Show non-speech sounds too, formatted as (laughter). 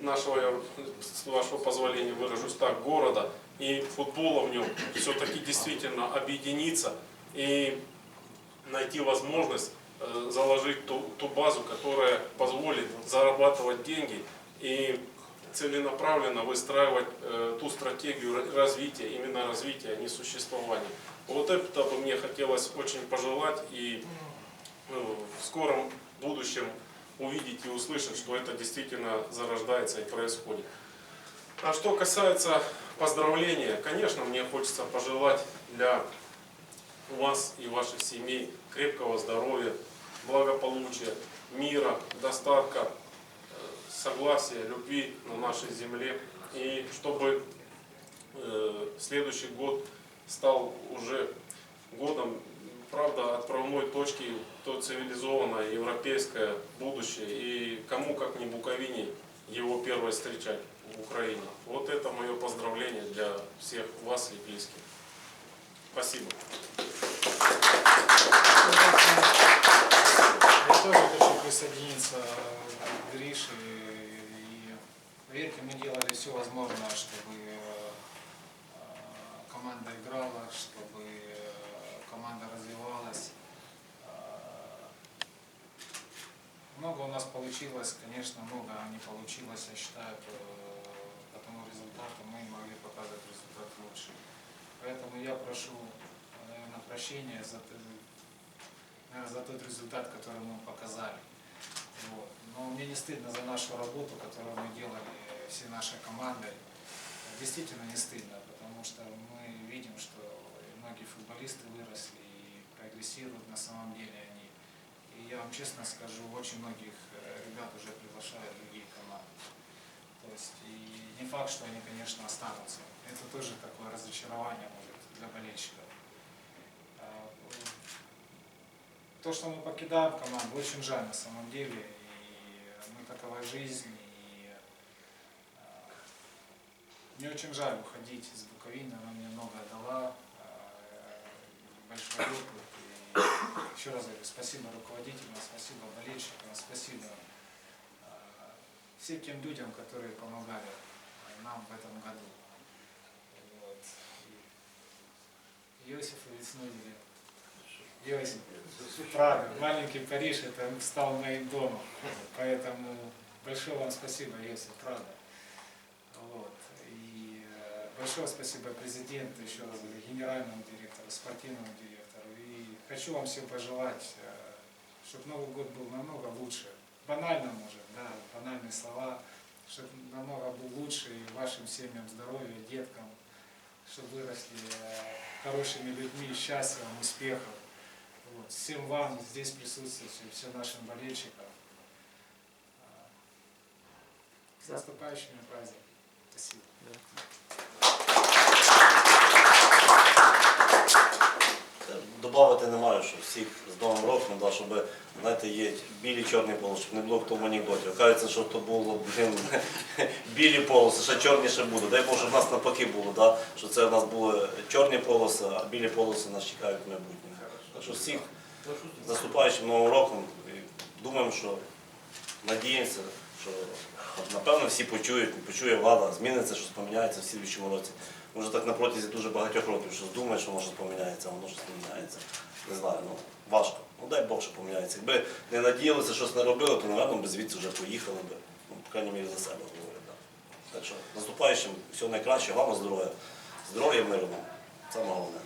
нашего, я с вашего позволения выражусь так, города и футбола в нем все-таки действительно объединиться и найти возможность э, заложить ту, ту базу, которая позволит зарабатывать деньги и целенаправленно выстраивать э, ту стратегию ра- развития, именно развития, а не существования. Вот это бы мне хотелось очень пожелать и ну, в скором будущем увидеть и услышать, что это действительно зарождается и происходит. А что касается поздравления, конечно, мне хочется пожелать для вас и ваших семей крепкого здоровья, благополучия, мира, достатка, согласия, любви на нашей земле. И чтобы э, следующий год стал уже годом, правда, отправной точки то цивилизованное европейское будущее. И кому, как не Буковине, его первое встречать в Украине. Вот это мое поздравление для всех вас и близких. Спасибо. Я тоже хочу присоединиться к Грише. И, поверьте, мы делали все возможное, чтобы э, команда играла, чтобы э, команда развивалась. Э, Много у нас получилось, конечно, много не получилось, я считаю, по, тому результату мы могли показать результат лучше. Поэтому я прошу, наверное, прощения за, наверное, за тот результат, который мы показали. Вот. Но мне не стыдно за нашу работу, которую мы делали всей нашей командой. Действительно не стыдно, потому что мы видим, что футболисты выросли и прогрессируют на самом деле они. И я вам честно скажу, очень многих э, ребят уже приглашают другие команды. То есть и не факт, что они, конечно, останутся. Это тоже такое разочарование может для болельщиков. А, то, что мы покидаем команду, очень жаль на самом деле. И мы такова жизнь. А, мне очень жаль уходить из Буковины. Она мне многое дала. Большой опыт. И еще раз говорю, спасибо руководителям, спасибо болельщикам, спасибо а, всем тем людям, которые помогали нам в этом году. Вот. И Иосиф Веснович, Иосиф, правда, маленький Париж, это стал моим домом. Поэтому большое вам спасибо, Иосиф, правда. Э, большое спасибо президенту, еще раз генеральному директору, спортивному директору. И хочу вам всем пожелать, чтобы Новый год был намного лучше. Банально, может, да, банальные слова, чтобы намного был лучше и вашим семьям здоровья, деткам, чтобы выросли э, хорошими людьми, счастьем, успехом. Вот. Всем вам здесь присутствующим, всем нашим болельщикам. А, С наступающими праздниками. Спасибо. Добавити немає, що всіх з Новим роком, да, щоб знаєте, є білі чорні полоси, щоб не було в тому анекдоті. Кажеться, що то було блін, (laughs) білі полоси, ще чорні ще буде. Дай Боже, в нас навпаки було, да, що це в нас були чорні полоси, а білі полоси нас чекають в майбутньому. Так що всіх наступаючим Новим роком думаємо, що надіємося, що напевно всі почують, почує влада, зміниться, щось поміняється в слідчому році. Може так на протязі дуже багатьох років щось думає, що може поміняється, а воно щось не міняється. Не знаю, ну важко. Ну дай Бог, що поміняється. Якби не надіялися, щось не робили, то, напевно, би звідси вже поїхали би. Ну, по крайній мірі за себе говорю. Да. Так що наступаючим всього найкращого, вам здоров'я. Здоров'я миру. Саме головне.